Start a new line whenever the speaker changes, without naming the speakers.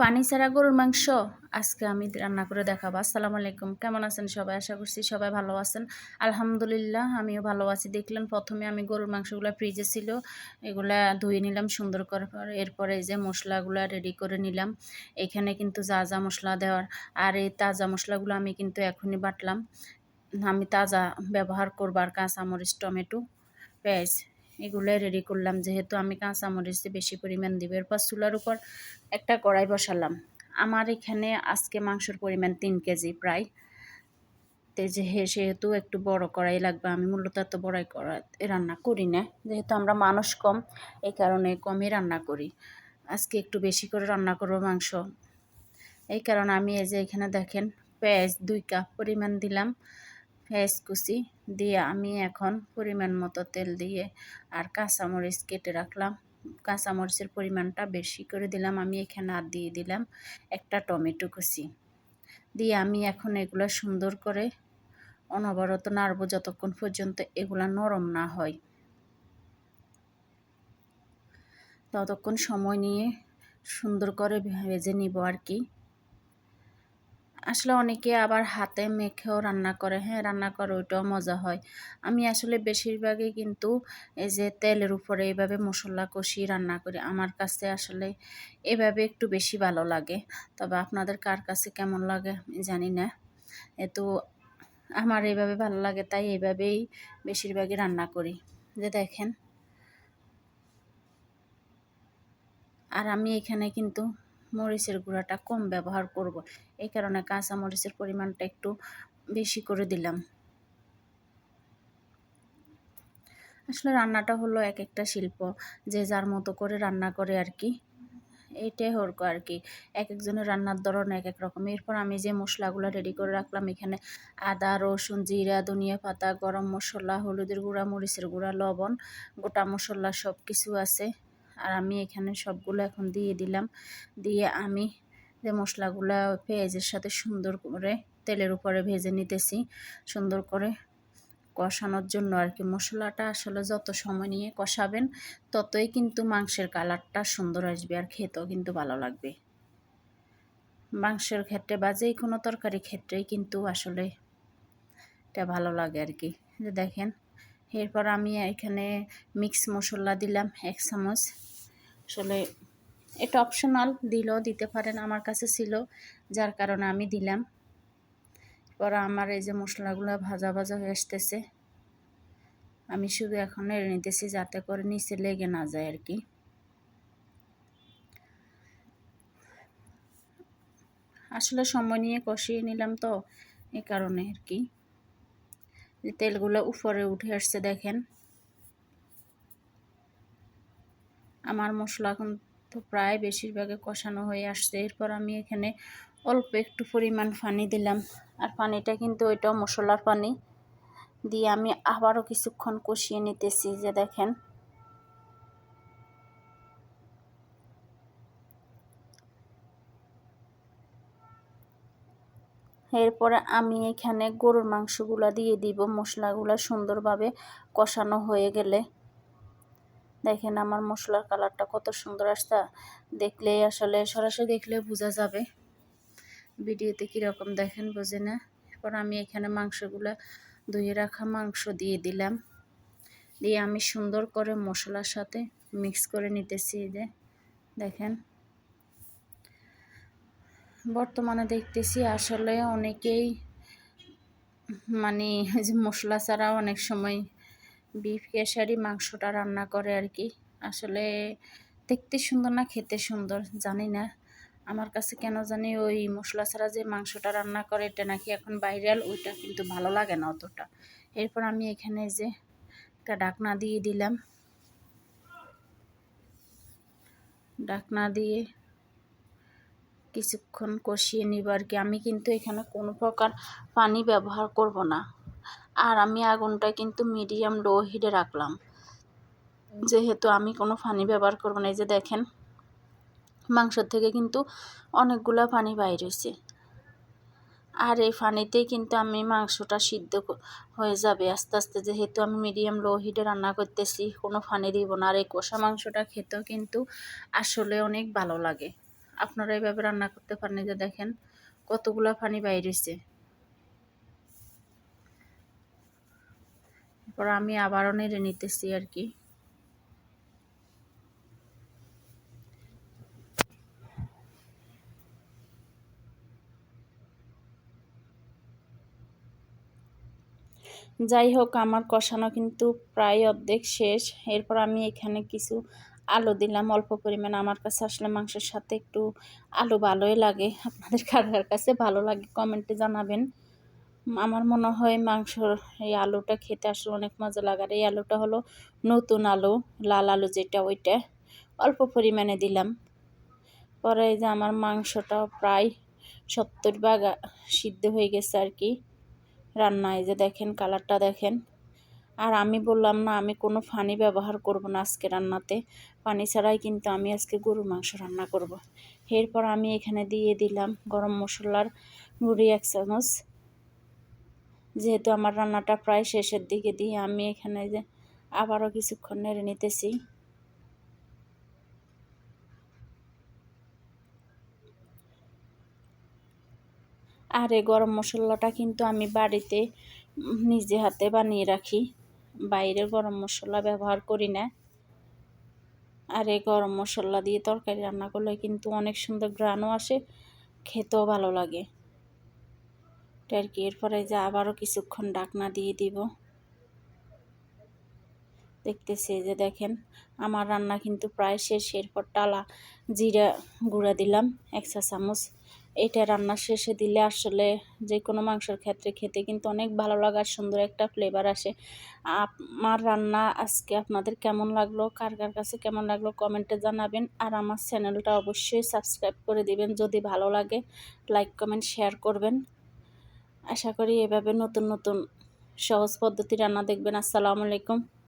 পানি ছাড়া গরুর মাংস? আজকে আমি রান্না করে দেখাবো। আসসালামু আলাইকুম। কেমন আছেন সবাই? আশা করছি সবাই ভালো আছেন। আলহামদুলিল্লাহ, আমিও ভালো আছি। দেখলেন প্রথমে আমি গরুর মাংসগুলো ফ্রিজে ছিল। এগুলা ধুয়ে নিলাম, সুন্দর করে এরপরে যে মশলাগুলো রেডি করে নিলাম। এখানে কিন্তু যা যা মশলা দেওয়ার আর এই তাজা মশলাগুলো আমি কিন্তু এখনই বাটলাম। আমি তাজা ব্যবহার করবার কাঁচামরিচ, টমেটো, পেঁয়াজ। এগুলোই রেডি করলাম। যেহেতু আমি কাঁচামরিচ বেশি পরিমাণ দিব। এরপর চুলার উপর একটা কড়াই বসালাম। আমার এখানে আজকে মাংসর পরিমাণ তিন কেজি প্রায়। তে যে, সেহেতু একটু বড় কড়াই লাগবে। আমি মূলত এত বড়াই করা রান্না করি না। যেহেতু আমরা মানুষ কম এই কারণে কমই রান্না করি। আজকে একটু বেশি করে রান্না করব মাংস। এই কারণে আমি এই যে এখানে দেখেন, পেঁয়াজ দুই কাপ পরিমাণ দিলাম। পেঁয়াজ কুচি দিয়ে আমি এখন পরিমাণ মতো তেল দিয়ে আর কাঁচামরিচ কেটে রাখলাম। কাঁচামরিচের পরিমাণটা বেশি করে দিলাম, আমি এখানে আর দিয়ে দিলাম একটা টমেটো কুচি। দিয়ে আমি এখন এগুলো সুন্দর করে অনবরত নাড়ব যতক্ষণ পর্যন্ত এগুলা নরম না হয়। ততক্ষণ সময় নিয়ে সুন্দর করে ভেজে নিব আর কি। আসলে অনেকে আবার হাতে মেখেও রান্না করে হ্যাঁ রান্না করে ওইটাও মজা হয়। আমি আসলে বেশিরভাগই কিন্তু এই যে তেলের উপরে এইভাবে মশলা কষিয়ে রান্না করি। আমার কাছে আসলে এভাবে একটু বেশি ভালো লাগে। তবে আপনাদের কার কাছে কেমন লাগে জানি না। এতো আমার এইভাবে ভালো লাগে, তাই এইভাবেই বেশিরভাগই রান্না করি। যে দেখেন। আর আমি এখানে কিন্তু মরিচের গুঁড়াটা কম ব্যবহার করব। এই কারণে কাঁচা মরিচের পরিমাণটা একটু বেশি করে দিলাম। আসলে রান্নাটা হলো এক একটা শিল্প, যে যার মতো করে রান্না করে আর কি। এইটাই হরক আর কি এক একজনের রান্নার ধরন এক এক রকম। এরপর আমি যে মশলাগুলো রেডি করে রাখলাম, এখানে আদা, রসুন, জিরা, ধনিয়া পাতা, গরম মশলা, হলুদের গুঁড়া, মরিচের গুঁড়া, লবণ, গোটা মশলা সব কিছু আছে। আর আমি এখানে সবগুলো এখন দিয়ে দিলাম। দিয়ে আমি যে মশলাগুলো পেঁয়াজের সাথে সুন্দর করে তেলের উপরে ভেজে নিতেছি, সুন্দর করে কষানোর জন্য আর কি। মশলাটা আসলে যত সময় নিয়ে কষাবেন, ততই কিন্তু মাংসের কালারটা সুন্দর আসবে আর খেতেও কিন্তু ভালো লাগবে। মাংসের ক্ষেত্রে বা যে কোনো তরকারি ক্ষেত্রেই কিন্তু আসলে এটা ভালো লাগে আর কি। দেখেন এরপর আমি এখানে মিক্স মশলা দিলাম এক চামচ। আসলে এটা অপশনাল দিলেও দিতে পারেন, আমার কাছে ছিল, যার কারণে আমি দিলাম। এরপর আমার এই যে মশলাগুলো ভাজা ভাজা হয়ে আসতেছে, আমি শুধু এখন এড়ে নিতেছি যাতে করে নিচে লেগে না যায় আর কি। আসলে সময় নিয়ে কষিয়ে নিলাম তো এই কারণে আর কি। তেলগুলো উপরে উঠে আসছে, দেখেন। আমার মশলা এখন তো প্রায় বেশিরভাগে কষানো হয়ে আসছে। এরপর আমি এখানে অল্প একটু পরিমাণ পানি দিলাম। আর পানিটা কিন্তু ওইটা মশলার পানি। দিয়ে আমি আবারও কিছুক্ষণ কষিয়ে নিতেছি, যে দেখেন। এরপরে আমি এখানে গরুর মাংসগুলো দিয়ে দিব। মশলাগুলো সুন্দরভাবে কষানো হয়ে গেলে। দেখেন আমার মশলার কালারটা কত সুন্দর আসছে। দেখলেই আসলে সরাসরি দেখলে বোঝা যাবে ভিডিওতে কীরকম দেখেন, বোঝে না? এরপর আমি এখানে মাংসগুলো ধুয়ে রাখা মাংস দিয়ে দিলাম। দিয়ে আমি সুন্দর করে মশলার সাথে মিক্স করে নিতেছি যে। দেখেন বর্তমানে দেখতেছি আসলে অনেকেই মানে মশলা ছাড়া অনেক সময় বিফ কেশারি মাংসটা রান্না করে আর কি। আসলে দেখতে সুন্দর না, খেতে সুন্দর, জানি না। আমার কাছে কেন জানি ওই মশলা ছাড়া যে মাংসটা রান্না করে এটা নাকি এখন ভাইরাল ওইটা কিন্তু ভালো লাগে না অতটা। এরপর আমি এখানে যে একটা ডাকনা দিয়ে দিলাম। ডাকনা দিয়ে কিছুক্ষণ কষিয়ে নিব আর কি। আমি কিন্তু এখানে কোনো প্রকার পানি ব্যবহার করব না। আর আমি আগুনটা কিন্তু মিডিয়াম লো হিটে রাখলাম। যেহেতু আমি কোনো পানি ব্যবহার করব না। এই যে দেখেন মাংসর থেকে কিন্তু অনেকগুলো পানি বাইর হয়েছে আর এই পানিতেই কিন্তু আমি মাংসটা সিদ্ধ হয়ে যাবে। আস্তে আস্তে যেহেতু আমি মিডিয়াম লো হিটে রান্না করতেছি, কোনো পানি দিব না। আর এই কষা মাংসটা খেতেও কিন্তু আসলে অনেক ভালো লাগে। আপনারা এইভাবে রান্না করতে পারেন যে দেখেন কতগুলা পানি বাইরেছে এরপর আমি আবারও নেড়ে নিতেছি আর কি। যাই হোক, আমার কষানো কিন্তু প্রায় অর্ধেক শেষ। এরপর আমি এখানে কিছু আলু দিলাম, অল্প পরিমাণ। আমার কাছে আসলে মাংসের সাথে একটু আলু ভালোই লাগে। আপনাদের কার কাছে ভালো লাগে, কমেন্টে জানাবেন। আমার মনে হয় মাংসর এই আলুটা খেতে আসলে অনেক মজা লাগার এই আলুটা হলো নতুন আলু, লাল আলু যেটা ওইটা। অল্প পরিমাণে দিলাম। পরে যে আমার মাংসটাও প্রায় সত্তর ভাগ সিদ্ধ হয়ে গেছে আর কি। রান্নায় যে দেখেন, কালারটা দেখেন। আর আমি বললাম, না, আমি কোনো পানি ব্যবহার করব না আজকে রান্নাতে। পানি ছাড়াই কিন্তু আমি আজকে গরুর মাংস রান্না করব। এরপর আমি এখানে দিয়ে দিলাম গরম মশলার গুঁড়ি এক চামচ। যেহেতু আমার রান্নাটা প্রায় শেষের দিকে দিয়ে আমি এখানে যে আবারও কিছুক্ষণ নেড়ে নিতেছি। আর এই গরম মশলাটা কিন্তু আমি বাড়িতে নিজে হাতে বানিয়ে রাখি। বাইরের গরম মশলা ব্যবহার করি না। আর এই গরম মশলা দিয়ে তরকারি রান্না করলে কিন্তু অনেক সুন্দর গ্রানও আসে, খেতেও ভালো লাগে। আর কি এরপরে যে আবারও কিছুক্ষণ ডাকনা দিয়ে দিব। দেখতেছি যে দেখেন, আমার রান্না কিন্তু প্রায় শেষ। এরপর টালা, জিরা গুঁড়া দিলাম, এক চা চামচ। এটা রান্না শেষে দিলে আসলে যে কোনো মাংসের ক্ষেত্রে খেতে কিন্তু অনেক ভালো লাগার সুন্দর একটা ফ্লেভার আসে। আমার রান্না আজকে আপনাদের কেমন লাগল, কার কার কাছে কেমন লাগল কমেন্টে জানাবেন আর আমার চ্যানেলটা অবশ্যই সাবস্ক্রাইব করে দিবেন যদি ভালো লাগে লাইক কমেন্ট শেয়ার করবেন। আশা করি এভাবে নতুন নতুন সহজ পদ্ধতি রান্না দেখবেন। আসসালামু আলাইকুম।